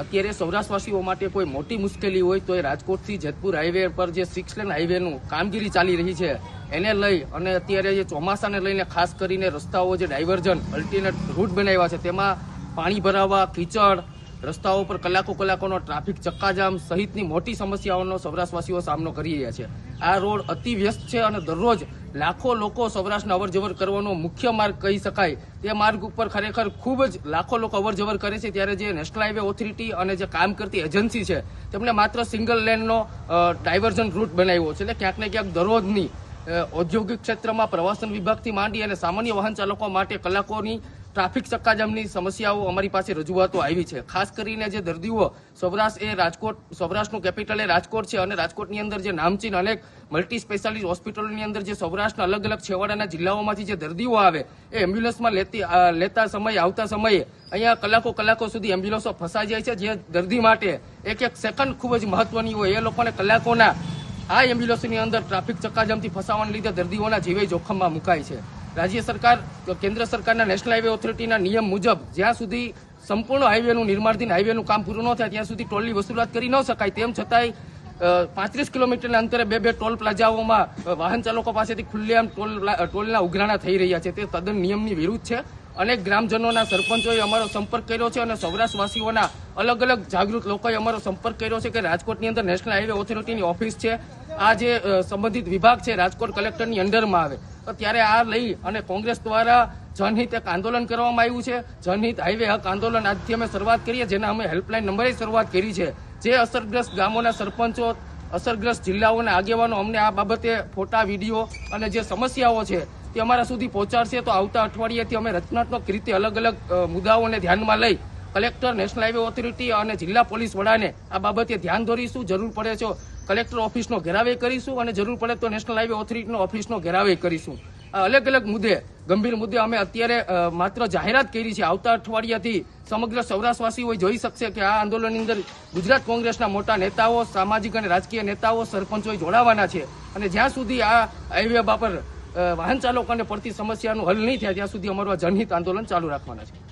અત્યારે સૌરાષ્ટ્રવાસીઓ માટે કોઈ મોટી મુશ્કેલી હોય તો એ રાજકોટથી જેતપુર હાઈવે પર જે સિક્સ લેન હાઈવેનું કામગીરી ચાલી રહી છે, એને લઈ અને અત્યારે જે ચોમાસાને લઈને ખાસ કરીને રસ્તાઓ જે ડાયવર્ઝન અલ્ટરનેટ રૂટ બનાવ્યા છે, તેમાં પાણી ભરાવા, કીચડ, રસ્તાઓ પર કલાકો કલાકોનો ટ્રાફિક ચક્કાજામ સહિતની મોટી સમસ્યાઓનો સૌરાષ્ટ્રવાસીઓ સામનો કરી રહ્યા છે. આ રોડ અતિ વ્યસ્ત છે અને દરરોજ લાખો લોકો સૌરાષ્ટ્રને અવરજવર કરવાનો મુખ્ય માર્ગ કહી શકાય. તે માર્ગ ઉપર ખરેખર ખૂબ જ લાખો લોકો અવરજવર કરે છે. ત્યારે જે નેશનલ હાઈવે ઓથોરિટી અને જે કામ કરતી એજન્સી છે તેમણે માત્ર સિંગલ લેનનો ડાયવર્ઝન રૂટ બનાવ્યો છે. એટલે ક્યાંક ને ક્યાંક દરરોજની ઔદ્યોગિક ક્ષેત્રમાં પ્રવાસન વિભાગથી માંડી અને સામાન્ય વાહન ચાલકો માટે કલાકોની ટ્રાફિક ચક્કાજામની સમસ્યાઓ અમારી પાસે રજૂઆતો આવી છે. ખાસ કરીને જે દર્દીઓ સૌરાષ્ટ્ર એ રાજકોટ, સૌરાષ્ટ્રનું કેપિટલ એ રાજકોટ છે અને રાજકોટની અંદર જે નામચીન અનેક મલ્ટી સ્પેશિયાલિસ્ટ હોસ્પિટલોની અંદર જે સૌરાષ્ટ્રના અલગ અલગ છેવાડાના જિલ્લાઓમાંથી જે દર્દીઓ આવે, એ એમ્બ્યુલન્સમાં લેતી લેતા સમયે, આવતા સમયે અહીંયા કલાકો કલાકો સુધી એમ્બ્યુલન્સો ફસાઈ જાય છે, જે દર્દી માટે એક એક સેકન્ડ ખૂબ જ મહત્વની હોય. એ લોકોને કલાકોના આ એમ્બ્યુલન્સની અંદર ટ્રાફિક ચક્કાજામથી ફસાવાને લીધે દર્દીઓના જીવે જોખમમાં મુકાય છે. રાજ્ય સરકાર, કેન્દ્ર સરકારના નેશનલ હાઈવે ઓથોરિટીના નિયમ મુજબ જ્યાં સુધી સંપૂર્ણ હાઈવેનું નિર્માણધીન હાઈવેનું કામ પૂરું ન થાય, ત્યાં સુધી ટોલની વસૂલાત કરી ન શકાય તેમ છતાંય પાંત્રીસ કિલોમીટરના અંતરે બે બે ટોલ પ્લાઝાઓમાં વાહન ચાલકો પાસેથી ખુલ્લેઆમ ટોલ ટોલના ઉઘરાણા થઈ રહ્યા છે. તે તદ્દન નિયમની વિરુદ્ધ છે. અનેક ગ્રામજનોના સરપંચોએ અમારો સંપર્ક કર્યો છે અને સૌરાષ્ટ્રવાસીઓના અલગ અલગ જાગૃત લોકોએ અમારો સંપર્ક કર્યો છે કે રાજકોટની અંદર નેશનલ હાઈવે ઓથોરિટીની ઓફિસ છે. આ જે સંબંધિત વિભાગ છે રાજકોટ કલેક્ટરની અંડરમાં આવે. તો ત્યારે આ લઈ અને કોંગ્રેસ દ્વારા જનહિત એક આંદોલન કરવામાં આવ્યું છે. જનહિત હાઈવે હક આંદોલન આજથી અમે શરૂઆત કરીએ, જેના અમે હેલ્પલાઇન નંબરે શરૂઆત કરી છે. જે અસરગ્રસ્ત ગામોના સરપંચો, અસરગ્રસ્ત જિલ્લાઓના આગેવાનો અમને આ બાબતે ફોટા, વીડિયો અને જે સમસ્યાઓ છે તે અમારા સુધી પહોંચાડશે. તો આવતા અઠવાડિયેથી અમે રચનાત્મક રીતે અલગ અલગ મુદ્દાઓને ધ્યાનમાં લઈ કલેક્ટર, નેશનલ હાઈવે ઓથોરિટી અને જિલ્લા પોલીસ વડાને આ બાબતે ધ્યાન દોરીશું જરૂર પડે તો કલેક્ટર ઓફિસનો ઘેરાવે કરીશું અને જરૂર પડે તો નેશનલ હાઈવે ઓથોરિટીનો ઓફિસનો ઘેરાવે કરીશું. અલગ અલગ મુદ્દે, ગંભીર મુદ્દે અમે અત્યારે માત્ર જાહેરાત કરી છે. આવતા અઠવાડિયાથી સમગ્ર સૌરાષ્ટ્રવાસીઓ જોઈ શકશે કે આ આંદોલનની અંદર ગુજરાત કોંગ્રેસના મોટા નેતાઓ, સામાજિક અને રાજકીય નેતાઓ, સરપંચોએ જોડાવાના છે. અને જ્યાં સુધી આ હાઈવે બાપર વાહન ચાલકોને પડતી સમસ્યાનું હલ નહીં થાય, ત્યાં સુધી અમારું જનહિત આંદોલન ચાલુ રાખવાના છે.